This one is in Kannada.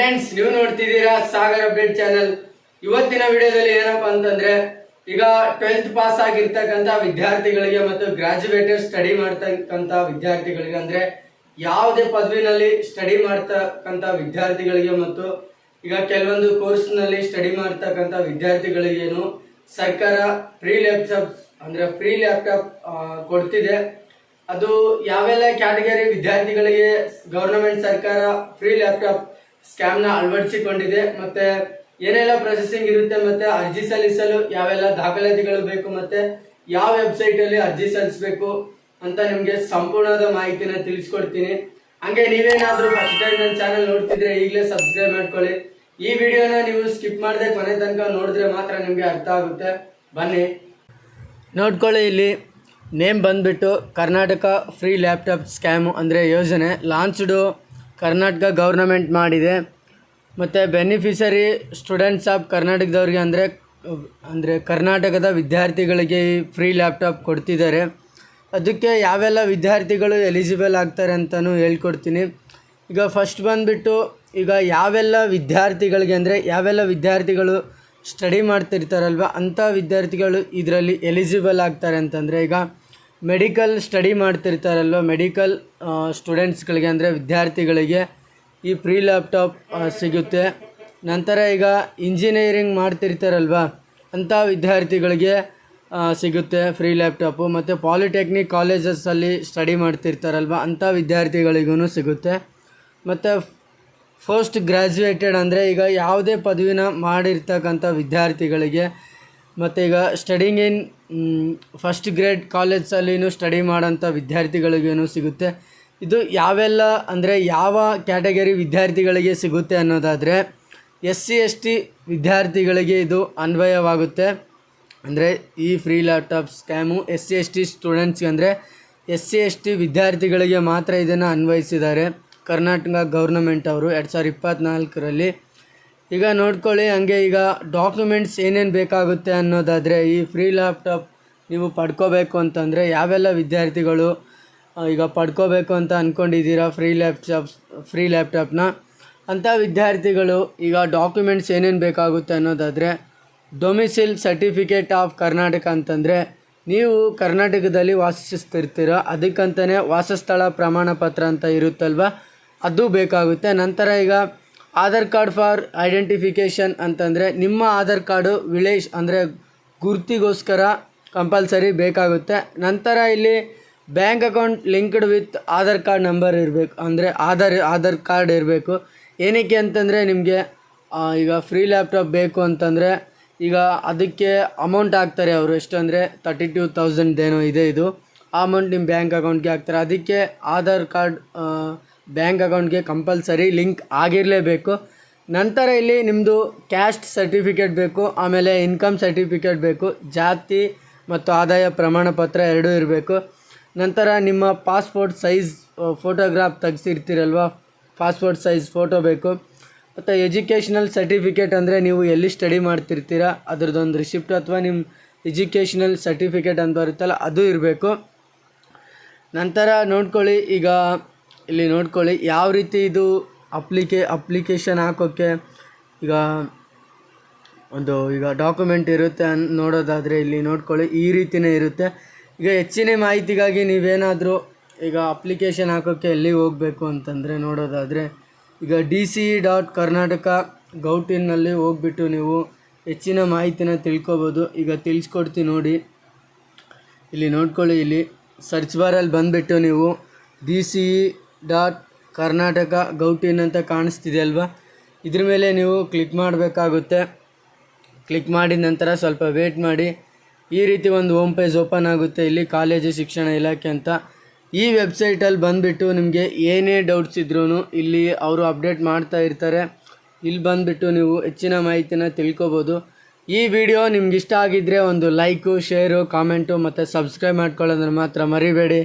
ಫ್ರೆಂಡ್ಸ್ ನೀವು ನೋಡ್ತಿದ್ದೀರಾ ಸಾಗರ್ ಅಪ್ಡೇಟ್ ಚಾನೆಲ್. ಇವತ್ತಿನ ವಿಡಿಯೋದಲ್ಲಿ ಏನಪ್ಪಾ ಅಂತಂದ್ರೆ, ಈಗ ಟ್ವೆಲ್ತ್ ಪಾಸ್ ಆಗಿರ್ತಕ್ಕಂತ ವಿದ್ಯಾರ್ಥಿಗಳಿಗೆ ಮತ್ತು ಗ್ರಾಜುಯೇಟರ್ ಸ್ಟಡಿ ಮಾಡ್ತಕ್ಕಂತ ವಿದ್ಯಾರ್ಥಿಗಳಿಗೆ ಅಂದ್ರೆ, ಯಾವುದೇ ಪದವಿನಲ್ಲಿ ಸ್ಟಡಿ ಮಾಡ್ತಕ್ಕಂತ ವಿದ್ಯಾರ್ಥಿಗಳಿಗೆ ಮತ್ತು ಈಗ ಕೆಲವೊಂದು ಕೋರ್ಸ್ನಲ್ಲಿ ಸ್ಟಡಿ ಮಾಡ್ತಕ್ಕಂತ ವಿದ್ಯಾರ್ಥಿಗಳಿಗೇನು ಸರ್ಕಾರ ಫ್ರೀ ಲ್ಯಾಪ್ಟಾಪ್ ಅಂದ್ರೆ ಫ್ರೀ ಲ್ಯಾಪ್ಟಾಪ್ ಕೊಡ್ತಿದೆ. ಅದು ಯಾವೆಲ್ಲ ಕ್ಯಾಟಗರಿ ವಿದ್ಯಾರ್ಥಿಗಳಿಗೆ ಗವರ್ನಮೆಂಟ್ ಸರ್ಕಾರ ಫ್ರೀ ಲ್ಯಾಪ್ಟಾಪ್ ಸ್ಕ್ಯಾಮ್ನ ಅಳವಡಿಸಿಕೊಂಡಿದೆ. ಮತ್ತೆ ಏನೆಲ್ಲ ಪ್ರೊಸೆಸಿಂಗ್ ಇರುತ್ತೆ, ಮತ್ತೆ ಅರ್ಜಿ ಸಲ್ಲಿಸಲು ಯಾವೆಲ್ಲ ದಾಖಲಾತಿಗಳು ಬೇಕು, ಮತ್ತೆ ಯಾವ ವೆಬ್ಸೈಟ್ ಅಲ್ಲಿ ಅರ್ಜಿ ಸಲ್ಲಿಸಬೇಕು ಅಂತ ನಿಮ್ಗೆ ಸಂಪೂರ್ಣವಾದ ಮಾಹಿತಿನ ತಿಳಿಸ್ಕೊಡ್ತೀನಿ. ಹಂಗೆ ನೀವೇನಾದ್ರೂ ಫಸ್ಟ್ ಟೈಮ್ ನನ್ನ ಚಾನಲ್ ನೋಡ್ತಿದ್ರೆ ಈಗಲೇ ಸಬ್ಸ್ಕ್ರೈಬ್ ಮಾಡ್ಕೊಳ್ಳಿ. ಈ ವಿಡಿಯೋನ ನೀವು ಸ್ಕಿಪ್ ಮಾಡದೆ ಕೊನೆ ತನಕ ನೋಡಿದ್ರೆ ಮಾತ್ರ ನಿಮ್ಗೆ ಅರ್ಥ ಆಗುತ್ತೆ. ಬನ್ನಿ. ನೋಡ್ಕೊಳ್ಳಿ ಇಲ್ಲಿ. ನೇಮ್ ಬಂದ್ಬಿಟ್ಟು ಕರ್ನಾಟಕ ಫ್ರೀ ಲ್ಯಾಪ್ಟಾಪ್ ಸ್ಕ್ಯಾಮು ಅಂದರೆ ಯೋಜನೆ. ಲಾಂಚ್ಡು ಕರ್ನಾಟಕ ಗೌರ್ನಮೆಂಟ್ ಮಾಡಿದೆ. ಮತ್ತು ಬೆನಿಫಿಷರಿ ಸ್ಟೂಡೆಂಟ್ಸ್ ಆಫ್ ಕರ್ನಾಟಕದವ್ರಿಗೆ ಅಂದರೆ ಅಂದರೆ ಕರ್ನಾಟಕದ ವಿದ್ಯಾರ್ಥಿಗಳಿಗೆ ಈ ಫ್ರೀ ಲ್ಯಾಪ್ಟಾಪ್ ಕೊಡ್ತಿದ್ದಾರೆ. ಅದಕ್ಕೆ ಯಾವೆಲ್ಲ ವಿದ್ಯಾರ್ಥಿಗಳು ಎಲಿಜಿಬಲ್ ಆಗ್ತಾರೆ ಅಂತಲೂ ಹೇಳ್ಕೊಡ್ತೀನಿ. ಈಗ ಫಸ್ಟ್ ಬಂದುಬಿಟ್ಟು ಈಗ ಯಾವೆಲ್ಲ ವಿದ್ಯಾರ್ಥಿಗಳಿಗೆ ಅಂದರೆ, ಯಾವೆಲ್ಲ ವಿದ್ಯಾರ್ಥಿಗಳು ಸ್ಟಡಿ ಮಾಡ್ತಿರ್ತಾರಲ್ವ, ಅಂಥ ವಿದ್ಯಾರ್ಥಿಗಳು ಇದರಲ್ಲಿ ಎಲಿಜಿಬಲ್ ಆಗ್ತಾರೆ ಅಂತಂದರೆ ಈಗ ಮೆಡಿಕಲ್ ಸ್ಟಡಿ ಮಾಡ್ತಿರ್ತಾರಲ್ವ, ಮೆಡಿಕಲ್ ಸ್ಟೂಡೆಂಟ್ಸ್ಗಳಿಗೆ ಅಂದರೆ ವಿದ್ಯಾರ್ಥಿಗಳಿಗೆ ಈ ಫ್ರೀ ಲ್ಯಾಪ್ಟಾಪ್ ಸಿಗುತ್ತೆ. ನಂತರ ಈಗ ಇಂಜಿನಿಯರಿಂಗ್ ಮಾಡ್ತಿರ್ತಾರಲ್ವ, ಅಂಥ ವಿದ್ಯಾರ್ಥಿಗಳಿಗೆ ಸಿಗುತ್ತೆ ಫ್ರೀ ಲ್ಯಾಪ್ಟಾಪು. ಮತ್ತು ಪಾಲಿಟೆಕ್ನಿಕ್ ಕಾಲೇಜಸ್ಸಲ್ಲಿ ಸ್ಟಡಿ ಮಾಡ್ತಿರ್ತಾರಲ್ವ, ಅಂಥ ವಿದ್ಯಾರ್ಥಿಗಳಿಗೂ ಸಿಗುತ್ತೆ. ಮತ್ತು ಫಸ್ಟ್ ಗ್ರ್ಯಾಜುಯೇಟೆಡ್ ಅಂದರೆ ಈಗ ಯಾವುದೇ ಪದವಿನ ಮಾಡಿರ್ತಕ್ಕಂಥ ವಿದ್ಯಾರ್ಥಿಗಳಿಗೆ, ಮತ್ತು ಈಗ ಸ್ಟಡಿಂಗ್ ಇನ್ ಫಸ್ಟ್ ಗ್ರೇಡ್ ಕಾಲೇಜಲ್ಲಿಯೂ ಸ್ಟಡಿ ಮಾಡೋಂಥ ವಿದ್ಯಾರ್ಥಿಗಳಿಗೇನು ಸಿಗುತ್ತೆ. ಇದು ಯಾವೆಲ್ಲ ಅಂದರೆ ಯಾವ ಕ್ಯಾಟಗರಿ ವಿದ್ಯಾರ್ಥಿಗಳಿಗೆ ಸಿಗುತ್ತೆ ಅನ್ನೋದಾದರೆ ಎಸ್ ಸಿ ಎಸ್ ಟಿ ವಿದ್ಯಾರ್ಥಿಗಳಿಗೆ ಇದು ಅನ್ವಯವಾಗುತ್ತೆ. ಅಂದರೆ ಈ free laptop scam S C S T ಸ್ಟೂಡೆಂಟ್ಸ್ಗೆ ಅಂದರೆ ಎಸ್ ಸಿ ಎಸ್ ಟಿ ವಿದ್ಯಾರ್ಥಿಗಳಿಗೆ ಮಾತ್ರ ಇದನ್ನು ಅನ್ವಯಿಸಿದ್ದಾರೆ. ಕರ್ನಾಟಕ ಗೌರ್ನಮೆಂಟ್ ಅವರು ಎರಡು ಸಾವಿರದ ಇಪ್ಪತ್ತ್ನಾಲ್ಕರಲ್ಲಿ ಈಗ ನೋಡ್ಕೊಳ್ಳಿ, ಹಂಗೆ ಈಗ ಡಾಕ್ಯುಮೆಂಟ್ಸ್ ಏನೇನು ಬೇಕಾಗುತ್ತೆ ಅನ್ನೋದಾದರೆ, ಈ ಫ್ರೀ ಲ್ಯಾಪ್ಟಾಪ್ ನೀವು ಪಡ್ಕೋಬೇಕು ಅಂತಂದರೆ ಯಾವೆಲ್ಲ ವಿದ್ಯಾರ್ಥಿಗಳು ಈಗ ಪಡ್ಕೋಬೇಕು ಅಂತ ಅಂದ್ಕೊಂಡಿದ್ದೀರಾ ಫ್ರೀ ಲ್ಯಾಪ್ಟಾಪ್ ಫ್ರೀ ಲ್ಯಾಪ್ಟಾಪ್ನ ಅಂಥ ವಿದ್ಯಾರ್ಥಿಗಳು ಈಗ ಡಾಕ್ಯುಮೆಂಟ್ಸ್ ಏನೇನು ಬೇಕಾಗುತ್ತೆ ಅನ್ನೋದಾದರೆ ಡೊಮಿಸಿಲ್ ಸರ್ಟಿಫಿಕೇಟ್ ಆಫ್ ಕರ್ನಾಟಕ ಅಂತಂದರೆ, ನೀವು ಕರ್ನಾಟಕದಲ್ಲಿ ವಾಸಿಸ್ತಿರ್ತೀರ ಅದಕ್ಕಂತಲೇ ವಾಸಸ್ಥಳ ಪ್ರಮಾಣ ಪತ್ರ ಅಂತ ಇರುತ್ತಲ್ವ, ಅದು ಬೇಕಾಗುತ್ತೆ. ನಂತರ ಈಗ ಆಧಾರ್ ಕಾರ್ಡ್ ಫಾರ್ ಐಡೆಂಟಿಫಿಕೇಷನ್ ಅಂತಂದರೆ ನಿಮ್ಮ ಆಧಾರ್ ಕಾರ್ಡು ವಿಲೇಜ್ ಅಂದರೆ ಗುರ್ತಿಗೋಸ್ಕರ ಕಂಪಲ್ಸರಿ ಬೇಕಾಗುತ್ತೆ. ನಂತರ ಇಲ್ಲಿ bank account linked with Aadhaar card number ಇರಬೇಕು. ಅಂದರೆ ಆಧಾರ್ ಆಧಾರ್ ಕಾರ್ಡ್ ಇರಬೇಕು. ಏನಕ್ಕೆ ಅಂತಂದರೆ ನಿಮಗೆ ಈಗ ಫ್ರೀ ಲ್ಯಾಪ್ಟಾಪ್ ಬೇಕು ಅಂತಂದರೆ ಈಗ ಅದಕ್ಕೆ ಅಮೌಂಟ್ ಹಾಕ್ತಾರೆ ಅವರು. ಎಷ್ಟು ಅಂದರೆ ತರ್ಟಿ ಟೂ ತೌಸಂಡ್ದೇನೋ ಇದೆ ಇದು. ಆ ಅಮೌಂಟ್ ನಿಮ್ಮ ಬ್ಯಾಂಕ್ ಅಕೌಂಟ್ಗೆ ಹಾಕ್ತಾರೆ. ಅದಕ್ಕೆ ಆಧಾರ್ ಕಾರ್ಡ್ ಬ್ಯಾಂಕ್ ಅಕೌಂಟ್ಗೆ ಕಂಪಲ್ಸರಿ ಲಿಂಕ್ ಆಗಿರಲೇಬೇಕು. ನಂತರ ಇಲ್ಲಿ ನಿಮ್ಮದು ಕ್ಯಾಸ್ಟ್ ಸರ್ಟಿಫಿಕೇಟ್ ಬೇಕು, ಆಮೇಲೆ ಇನ್ಕಮ್ ಸರ್ಟಿಫಿಕೇಟ್ ಬೇಕು, ಜಾತಿ ಮತ್ತು ಆದಾಯ ಪ್ರಮಾಣ ಪತ್ರ ಎರಡೂ ಇರಬೇಕು. ನಂತರ ನಿಮ್ಮ ಪಾಸ್ಪೋರ್ಟ್ ಸೈಜ್ ಫೋಟೋಗ್ರಾಫ್ ತೆಗೆಸಿರ್ತೀರಲ್ವ? ಪಾಸ್ಪೋರ್ಟ್ ಸೈಜ್ ಫೋಟೋ ಬೇಕು. ಮತ್ತು ಎಜುಕೇಷ್ನಲ್ ಸರ್ಟಿಫಿಕೇಟ್ ಅಂದರೆ ನೀವು ಎಲ್ಲಿ ಸ್ಟಡಿ ಮಾಡ್ತಿರ್ತೀರ? ಅದ್ರದ್ದೊಂದು ರಿಸಿಪ್ಟ್ ಅಥವಾ ನಿಮ್ಮ ಎಜುಕೇಷ್ನಲ್ ಸರ್ಟಿಫಿಕೇಟ್ ಅಂತ ಬರುತ್ತಲ್ಲ, ಅದು ಇರಬೇಕು. ನಂತರ ನೋಡ್ಕೊಳ್ಳಿ, ಈಗ ಇಲ್ಲಿ ನೋಡ್ಕೊಳ್ಳಿ, ಯಾವ ರೀತಿ ಇದು ಅಪ್ಲಿಕೇ, ಅಪ್ಲಿಕೇಶನ್ ಹಾಕೋಕ್ಕೆ ಈಗ ಒಂದು ಈಗ ಡಾಕ್ಯುಮೆಂಟ್ ಇರುತ್ತೆ ಅನ್, ನೋಡೋದಾದರೆ ಇಲ್ಲಿ ನೋಡ್ಕೊಳ್ಳಿ, ಈ ರೀತಿಯೇ ಇರುತ್ತೆ. ಈಗ ಹೆಚ್ಚಿನ ಮಾಹಿತಿಗಾಗಿ ನೀವೇನಾದರೂ ಈಗ ಅಪ್ಲಿಕೇಶನ್ ಹಾಕೋಕ್ಕೆ ಎಲ್ಲಿಗೆ ಹೋಗಬೇಕು ಅಂತಂದರೆ ನೋಡೋದಾದರೆ, ಈಗ ಡಿ ಸಿ ಡಾಟ್ ಕರ್ನಾಟಕ ಗೌಟಿನಲ್ಲಿ ಹೋಗ್ಬಿಟ್ಟು ನೀವು ಹೆಚ್ಚಿನ ಮಾಹಿತಿನ ತಿಳ್ಕೊಬೋದು. ಈಗ ತಿಳಿಸ್ಕೊಡ್ತೀನಿ ನೋಡಿ. ಇಲ್ಲಿ ನೋಡ್ಕೊಳ್ಳಿ, ಇಲ್ಲಿ ಸರ್ಚ್ ಬಾರಲ್ಲಿ ಬಂದುಬಿಟ್ಟು ನೀವು ಡಿ ಸಿ ಡಾಟ್ ಕರ್ನಾಟಕ ಗೌಟಿನ್ ಅಂತ ಕಾಣಿಸ್ತಿದೆ ಅಲ್ವಾ ಇದ್ರ ಮೇಲೆ ನೀವು ಕ್ಲಿಕ್ ಮಾಡಬೇಕಾಗುತ್ತೆ. ಕ್ಲಿಕ್ ಮಾಡಿದ ನಂತರ ಸ್ವಲ್ಪ ವೇಟ್ ಮಾಡಿ. ಈ ರೀತಿ ಒಂದು ಹೋಮ್ ಪೇಜ್ ಓಪನ್ ಆಗುತ್ತೆ. ಇಲ್ಲಿ ಕಾಲೇಜು, ಶಿಕ್ಷಣ ಇಲಾಖೆ ಅಂತ. ಈ ವೆಬ್ಸೈಟಲ್ಲಿ ಬಂದುಬಿಟ್ಟು ನಿಮಗೆ ಏನೇ ಡೌಟ್ಸ್ ಇದ್ರೂ ಇಲ್ಲಿ ಅವರು ಅಪ್ಡೇಟ್ ಮಾಡ್ತಾ ಇರ್ತಾರೆ. ಇಲ್ಲಿ ಬಂದುಬಿಟ್ಟು ನೀವು ಹೆಚ್ಚಿನ ಮಾಹಿತಿನ ತಿಳ್ಕೊಬೋದು. ಈ ವಿಡಿಯೋ ನಿಮ್ಗೆ ಇಷ್ಟ ಆಗಿದ್ದರೆ ಒಂದು ಲೈಕು, ಶೇರು, ಕಾಮೆಂಟು ಮತ್ತು ಸಬ್ಸ್ಕ್ರೈಬ್ ಮಾಡ್ಕೊಳ್ಳೋದ್ರ ಮಾತ್ರ ಮರಿಬೇಡಿ.